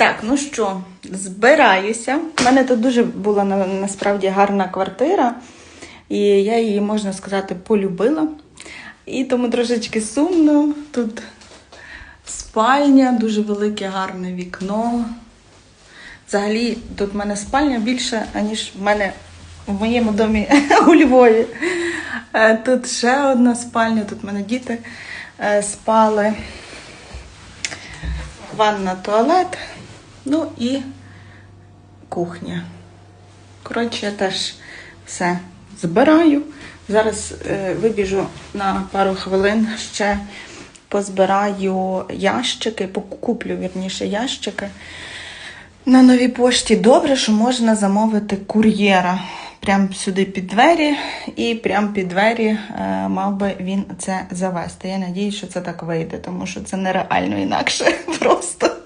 Так, ну що, збираюся. У мене тут дуже була насправді гарна квартира, і я її, можна сказати, полюбила. І тому трошечки сумно. Тут спальня, дуже велике гарне вікно. Взагалі, тут в мене спальня більше, аніж в мене в моєму домі у Львові. Е, Тут ще одна спальня, тут в мене діти е, спали. Ванна, туалет, ну і кухня. Коротше, я теж все збираю. Зараз е, вибіжу на пару хвилин ще позбираю ящики, покуплю вірніше ящики. На новій пошті добре, що можна замовити кур'єра. Прямо сюди під двері, і прямо під двері е, мав би він це завести. Я надію, що це так вийде, тому що це нереально інакше просто.